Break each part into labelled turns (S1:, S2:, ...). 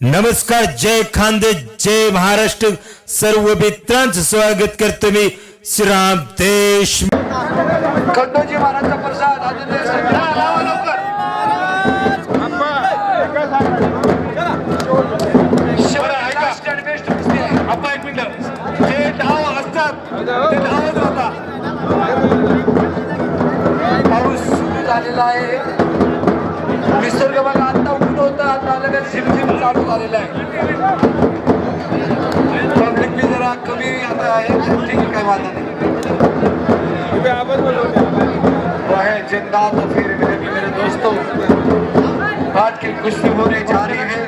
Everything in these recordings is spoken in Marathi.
S1: नमस्कार जय खानदे जय महाराष्ट्र. सर्व मित्रांचं स्वागत करतो मी श्रीराम देश
S2: खंडोजी महाराजचा प्रसाद
S3: अप्पा एक मिनिट. जे धाव असतात ते धावत राहतात
S2: पाऊस सुरू झालेला आहे. निसर्ग बघा. होतं आता लगेच झिमझिम चालू झालेला आहे. पब्लिक बी जरा कमी आता आहे ठीक आहे काय वादा नाही. है जिंदा तो फिर मेरे भी मेरे दोस्तों. आज की कुश्ती होने जा रही है.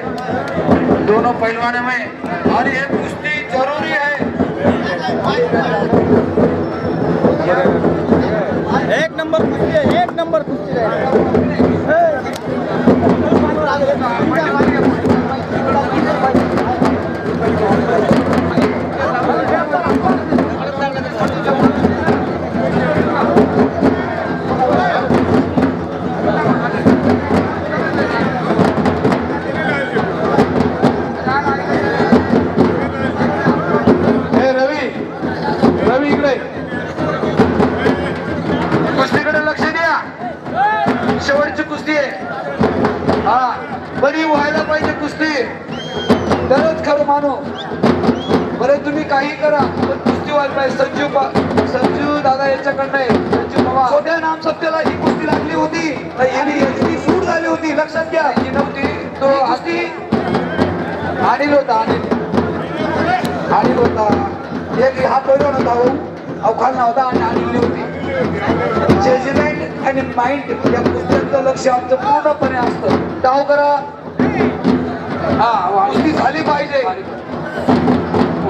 S2: दोनों पहलवानों में और ये कुश्ती जरूरी है.
S4: एक नंबर कुस्ती आहे एक नंबर आहे
S2: हे। Come on, come on. तरच खरं मानो. बरं तुम्ही काही करा पण कुस्ती व्हायला पाहिजे संजू पा- संजू दादा याच्याकडनं आहे. संजू बाबा छोट्या नाम सत्याला ही कुस्ती लागली होती. यांनी याची सूट झाली होती. लक्षात घ्या. ही नव्हती तो कुस्ती अनिल होता अनिल. अनिल होता. एक हा पहिला होता हो अवखान नव्हता आणि अनिल होती. जजमेंट आणि माइंड या पुस्तकाचं लक्ष आमचं पूर्णपणे असतं. डाव करा. हा कुस्ती झाली पाहिजे.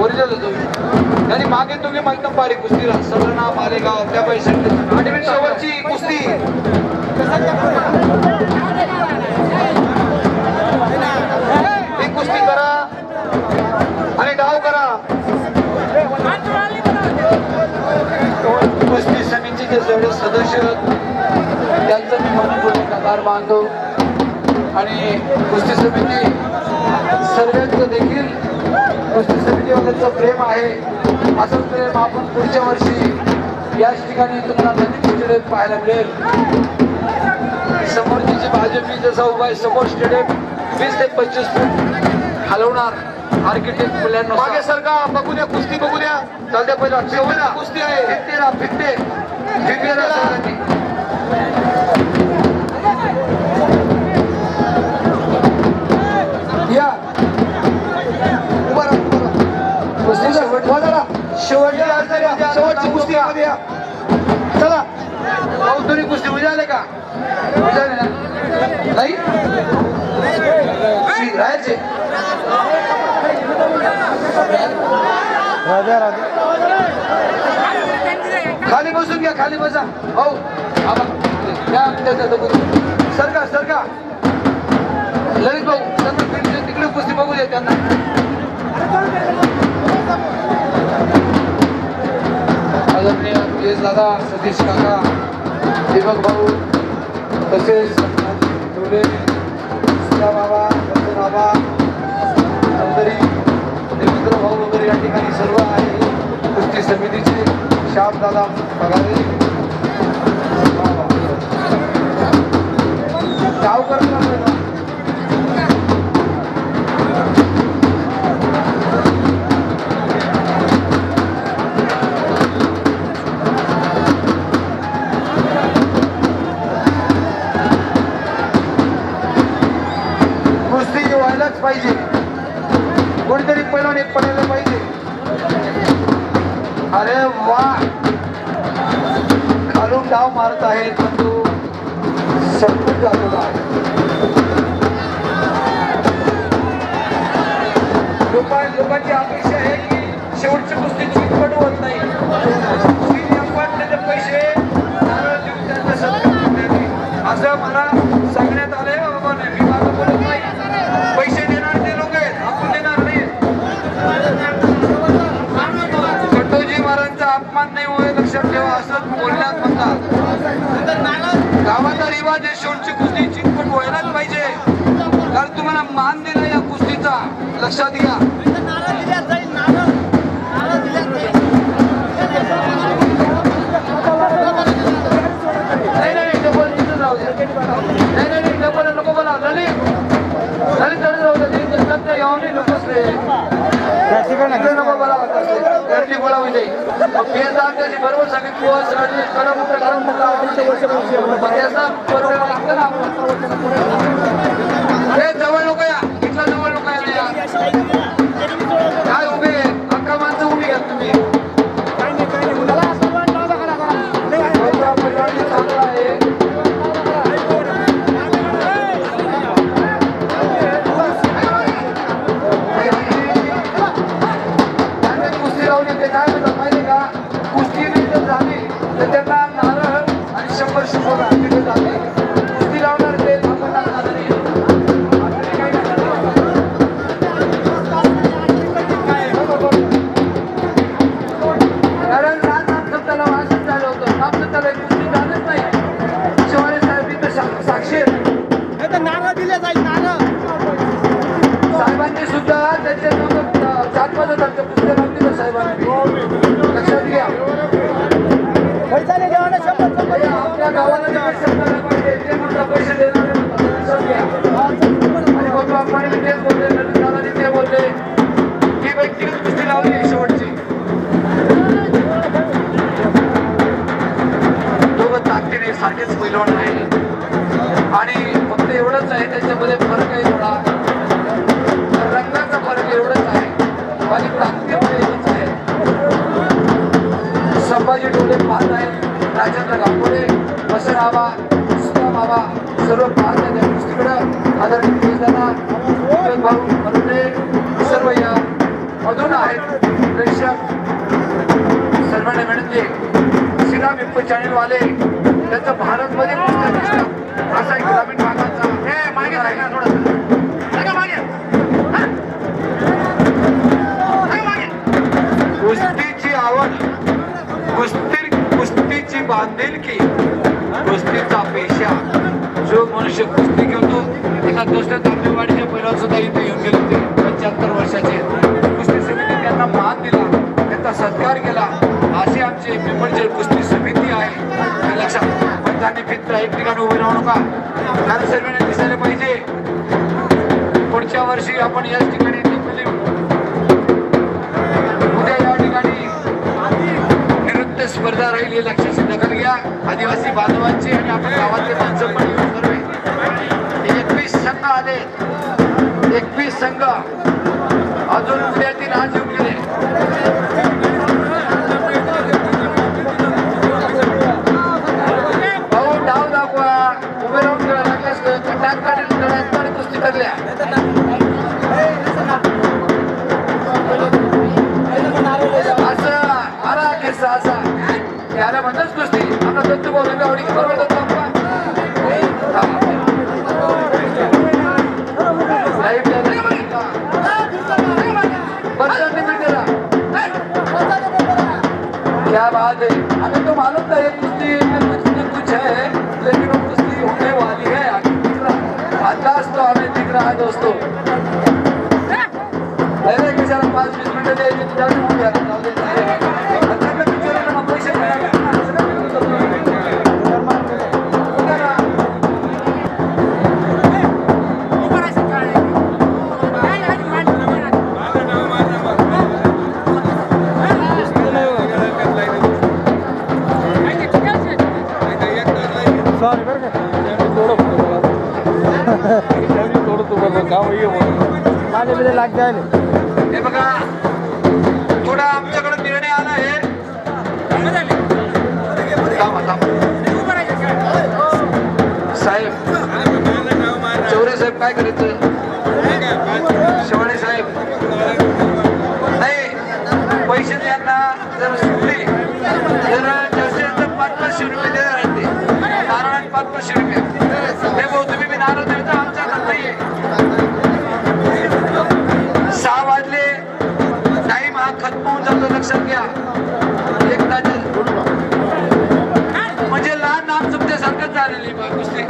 S2: ओरिजिनल तुम्ही. आणि मागे तुम्ही एकदम बारीक कुस्तीला सगळं मालेगाव त्या पैसे आणि शेवटची कुस्ती. ही कुस्ती करा. आणि डाव करा. कुस्ती समितीचे सगळे सदस्य त्यांचं त्यांचा मी मनपूर्वक आभार मानतो. आणि कुस्ती समिती सर्वांचं देखील कुस्ती समितीवाल्यांचं प्रेम आहे. असंच प्रेम आपण पुढच्या वर्षी याच ठिकाणी तुम्हाला स्टेडियम पाहायला मिळेल. समोरची जी भाजपी जसा उभा आहे समोर स्टेडियम वीस ते पंचवीस फूट हलवणार आर्किटेक्ट प्लॅन मागे सरका बघू द्या कुस्ती बघू द्या. चालत्या पहिला. कुस्ती आहे. फिरते फिरते. फिरते राहा. कुस्ती शेवट शेवटची शेवटची कुस्ती मध्ये या. चला. भाऊ तुम्ही कुस्ती उजाले का? नाही? राहायचे
S4: राजा राजा.
S2: खाली बसून घ्या खाली बसा. हो. भाऊ सरका सरका. ललित भाऊ तिकडे तिकडे कुस्ती बघू दे त्यांना. आदरणीय पी एस दादा सतीश काका दीपक भाऊ तसेच डोले बाबा बंधू बाबा अंतरी देवेंद्र भाऊ वगैरे या ठिकाणी सर्व आहे. कुस्ती समितीचे श्याम दादा पगारे. पाहिजे. कोणीतरी पैलवान एक पडायला पाहिजे. अरे वा. खालून डाव मारत आहे पण तो संपून झालेला आहे लोकांची अपेक्षा आहे घ्या लक्षात घ्या. नाही नाही डबल तिथं द्या. नाही नाही नाही डबल नको बोला द्या. ते नकोच रे नको बोला गर्दी बोलावी नाही बरोबर सांगितलं कडा मग त्याचा बरोबर लागतं ना. आपण हे जवळ लोक या. इथला जवळ काय उभे अक्का माणसं उभी घ्या तुम्ही. कारण लहान नामसप्ताला वाचन झालं होतं नामसप्ताला राजेंद्र गांगोडे वसर आबा सर्व पाहत आहेत या आदरणीय प्रेसदादा भाऊ मरुडे सर्व या मधून आहेत प्रेक्षक. सर्वांना विनंती आहे श्रीराम इप्प चॅनलवाले त्यांचं भारतमध्ये असा एक ग्रामीण कुस्तीची बांधिलकी कुस्तीचा पेशा. जो मनुष्य कुस्ती खेळतो एका दुसऱ्या तांबेवाडीच्या पहिला सुद्धा इथे येऊन गेले होते. पंच्याहत्तर वर्षाचे. कुस्ती समिती त्यांना मान दिला. त्यांचा सत्कार केला. असे आमचे पिंपळचे कुस्ती समिती आहे. लक्षात पंचांनी त्यांनी फित्र एक ठिकाणी उभे राहू नका. कारण सर्वांना दिसायला पाहिजे. पुढच्या वर्षी आपण याच ठिकाणी उद्या या ठिकाणी स्पर्धा राहील हे लक्ष दखल घ्या. आदिवासी बांधवांची आणि आपल्या गावातले माणसं पण येऊन सर्व. एकवीस संघ आले एकवीस संघ. अजून उद्या तीन आज येऊन बरोबर क्या बात है. अरे तो मालूम था ये कुश्ती में कुछ न कुछ है लेकिन वो कुश्ती होने वाली है। आगे दिख रहा अंदाज तो हमें दिख रहा है दोस्तों।
S4: सॉरी बरं का. माझ्या मध्ये लाग जायला
S2: हे बघा थोडा आमच्याकडे निर्णय आला आहे. थांबा. साहेब चौरे साहेब काय करायचं? शेवाळे साहेब. नाही पैसे द्यांना जर सुटली तर जर्सीचं पाच पाचशे रुपये लक्षात घ्या. एक तास म्हणजे लहान नाम तुमच्यासारखंच झालेली बा कुस्ती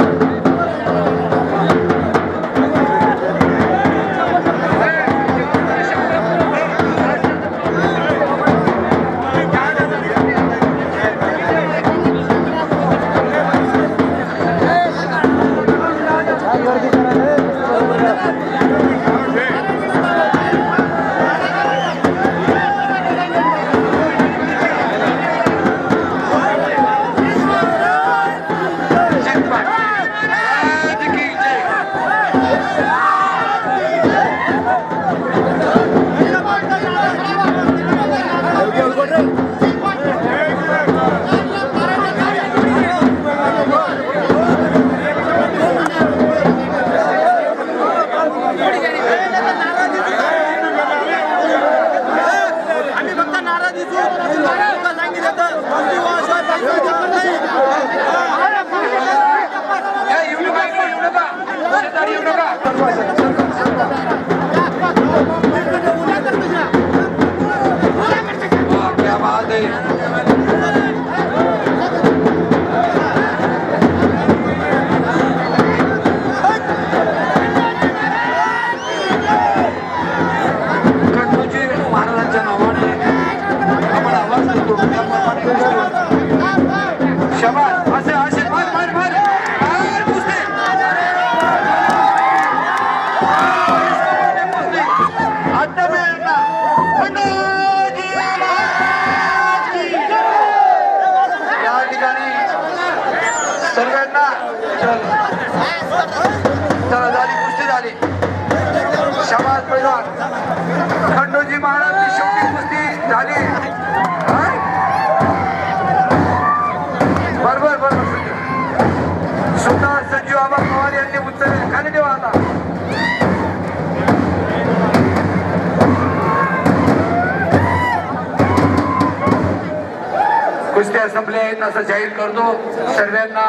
S2: आहेत असं जाहीर करतो. सर्वांना